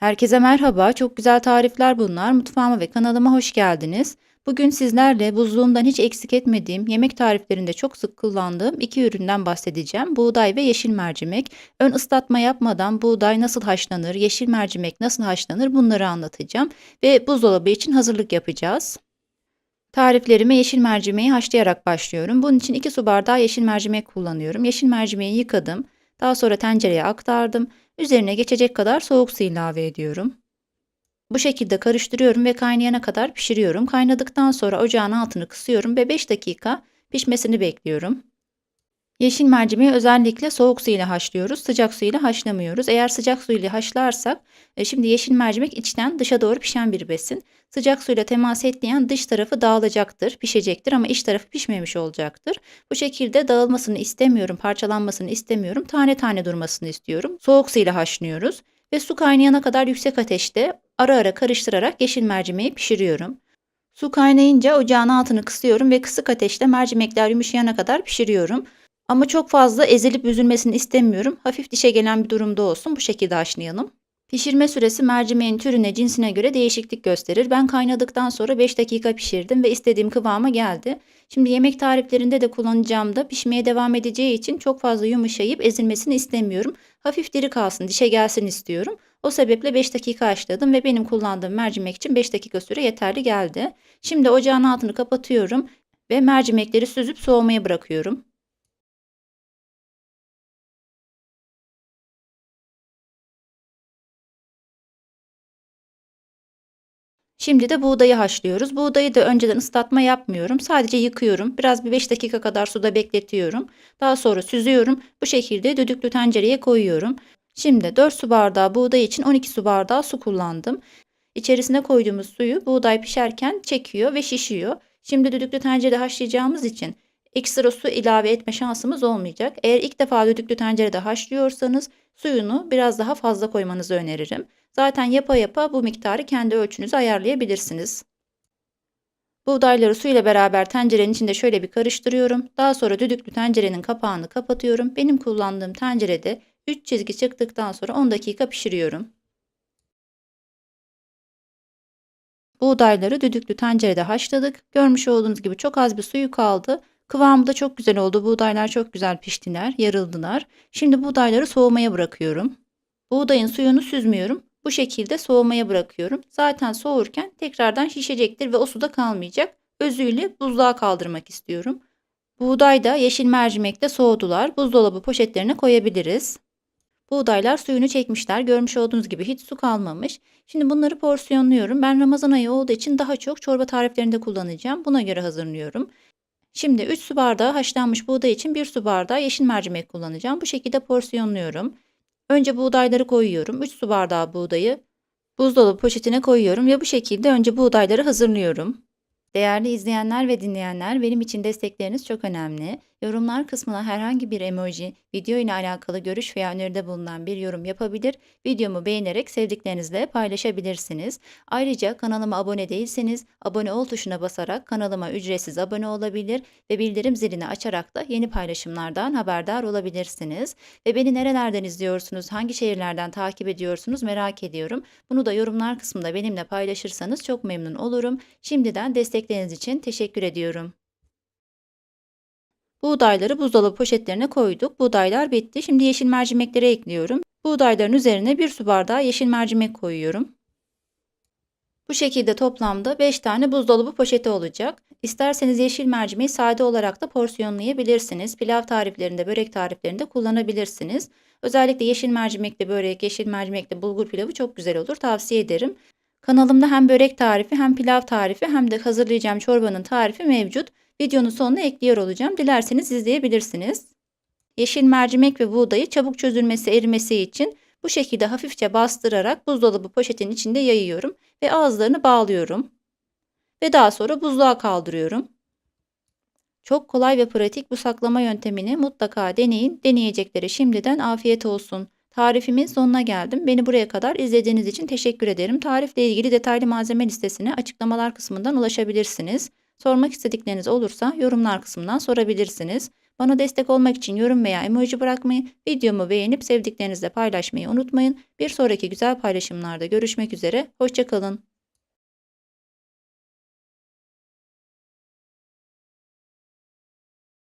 Herkese merhaba. Çok güzel tarifler bunlar. Mutfağıma ve kanalıma hoş geldiniz. Bugün sizlerle buzluğumdan hiç eksik etmediğim, yemek tariflerinde çok sık kullandığım iki üründen bahsedeceğim. Buğday ve yeşil mercimek. Ön ıslatma yapmadan buğday nasıl haşlanır, yeşil mercimek nasıl haşlanır bunları anlatacağım. Ve buzdolabı için hazırlık yapacağız. Tariflerime yeşil mercimeği haşlayarak başlıyorum. Bunun için 2 su bardağı yeşil mercimek kullanıyorum. Yeşil mercimeği yıkadım. Daha sonra tencereye aktardım. Üzerine geçecek kadar soğuk su ilave ediyorum. Bu şekilde karıştırıyorum ve kaynayana kadar pişiriyorum. Kaynadıktan sonra ocağın altını kısıyorum ve 5 dakika pişmesini bekliyorum. Yeşil mercimeği özellikle soğuk su ile haşlıyoruz. Sıcak su ile haşlamıyoruz. Eğer sıcak su ile haşlarsak, e, şimdi yeşil mercimek içten dışa doğru pişen bir besin. Sıcak suyla temas ettiğin dış tarafı dağılacaktır, pişecektir ama iç tarafı pişmemiş olacaktır. Bu şekilde dağılmasını istemiyorum, parçalanmasını istemiyorum. Tane tane durmasını istiyorum. Soğuk su ile haşlıyoruz ve su kaynayana kadar yüksek ateşte ara ara karıştırarak yeşil mercimeği pişiriyorum. Su kaynayınca ocağın altını kısıyorum ve kısık ateşte mercimekler yumuşayana kadar pişiriyorum. Ama çok fazla ezilip üzülmesini istemiyorum. Hafif dişe gelen bir durumda olsun. Bu şekilde haşlayalım. Pişirme süresi mercimeğin türüne, cinsine göre değişiklik gösterir. Ben kaynadıktan sonra 5 dakika pişirdim ve istediğim kıvama geldi. Şimdi yemek tariflerinde de kullanacağım da pişmeye devam edeceği için çok fazla yumuşayıp ezilmesini istemiyorum. Hafif diri kalsın, dişe gelsin istiyorum. O sebeple 5 dakika haşladım ve benim kullandığım mercimek için 5 dakika süre yeterli geldi. Şimdi ocağın altını kapatıyorum ve mercimekleri süzüp soğumaya bırakıyorum. Şimdi de buğdayı haşlıyoruz. Buğdayı da önceden ıslatma yapmıyorum. Sadece yıkıyorum. Biraz bir 5 dakika kadar suda bekletiyorum. Daha sonra süzüyorum. Bu şekilde düdüklü tencereye koyuyorum. Şimdi 4 su bardağı buğday için 12 su bardağı su kullandım. İçerisine koyduğumuz suyu buğday pişerken çekiyor ve şişiyor. Şimdi düdüklü tencerede haşlayacağımız için ekstra su ilave etme şansımız olmayacak. Eğer ilk defa düdüklü tencerede haşlıyorsanız suyunu biraz daha fazla koymanızı öneririm. Zaten yapa yapa bu miktarı kendi ölçünüze ayarlayabilirsiniz. Buğdayları su ile beraber tencerenin içinde şöyle bir karıştırıyorum. Daha sonra düdüklü tencerenin kapağını kapatıyorum. Benim kullandığım tencerede 3 çizgi çıktıktan sonra 10 dakika pişiriyorum. Buğdayları düdüklü tencerede haşladık. Görmüş olduğunuz gibi çok az bir suyu kaldı. Kıvamı da çok güzel oldu. Buğdaylar çok güzel piştiler, yarıldılar. Şimdi buğdayları soğumaya bırakıyorum. Buğdayın suyunu süzmüyorum. Bu şekilde soğumaya bırakıyorum. Zaten soğurken tekrardan şişecektir ve o suda kalmayacak. Özüyle buzluğa kaldırmak istiyorum. Buğday da yeşil mercimek de soğudular. Buzdolabı poşetlerine koyabiliriz. Buğdaylar suyunu çekmişler. Görmüş olduğunuz gibi hiç su kalmamış. Şimdi bunları porsiyonluyorum. Ben Ramazan ayı olduğu için daha çok çorba tariflerinde kullanacağım. Buna göre hazırlıyorum. Şimdi 3 su bardağı haşlanmış buğday için 1 su bardağı yeşil mercimek kullanacağım. Bu şekilde porsiyonluyorum. Önce buğdayları koyuyorum. 3 su bardağı buğdayı buzdolabı poşetine koyuyorum ve bu şekilde önce buğdayları hazırlıyorum. Değerli izleyenler ve dinleyenler, benim için destekleriniz çok önemli. Yorumlar kısmına herhangi bir emoji, video ile alakalı görüş veya öneride bulunan bir yorum yapabilir, videomu beğenerek sevdiklerinizle paylaşabilirsiniz. Ayrıca kanalıma abone değilseniz, abone ol tuşuna basarak kanalıma ücretsiz abone olabilir ve bildirim zilini açarak da yeni paylaşımlardan haberdar olabilirsiniz. Ve beni nerelerden izliyorsunuz, hangi şehirlerden takip ediyorsunuz merak ediyorum. Bunu da yorumlar kısmında benimle paylaşırsanız çok memnun olurum. Şimdiden destekleriniz için teşekkür ediyorum. Buğdayları buzdolabı poşetlerine koyduk. Buğdaylar bitti. Şimdi yeşil mercimekleri ekliyorum. Buğdayların üzerine bir su bardağı yeşil mercimek koyuyorum. Bu şekilde toplamda 5 tane buzdolabı poşeti olacak. İsterseniz yeşil mercimeği sade olarak da porsiyonlayabilirsiniz. Pilav tariflerinde, börek tariflerinde kullanabilirsiniz. Özellikle yeşil mercimekli börek, yeşil mercimekli bulgur pilavı çok güzel olur. Tavsiye ederim. Kanalımda hem börek tarifi hem pilav tarifi hem de hazırlayacağım çorbanın tarifi mevcut. Videonun sonuna ekliyor olacağım. Dilerseniz izleyebilirsiniz. Yeşil mercimek ve buğdayı çabuk çözülmesi, erimesi için bu şekilde hafifçe bastırarak buzdolabı poşetin içinde yayıyorum ve ağızlarını bağlıyorum. Ve daha sonra buzluğa kaldırıyorum. Çok kolay ve pratik bu saklama yöntemini mutlaka deneyin. Deneyeceklere şimdiden afiyet olsun. Tarifimin sonuna geldim. Beni buraya kadar izlediğiniz için teşekkür ederim. Tarifle ilgili detaylı malzeme listesine açıklamalar kısmından ulaşabilirsiniz. Sormak istedikleriniz olursa yorumlar kısmından sorabilirsiniz. Bana destek olmak için yorum veya emoji bırakmayı, videomu beğenip sevdiklerinizle paylaşmayı unutmayın. Bir sonraki güzel paylaşımlarda görüşmek üzere. Hoşçakalın.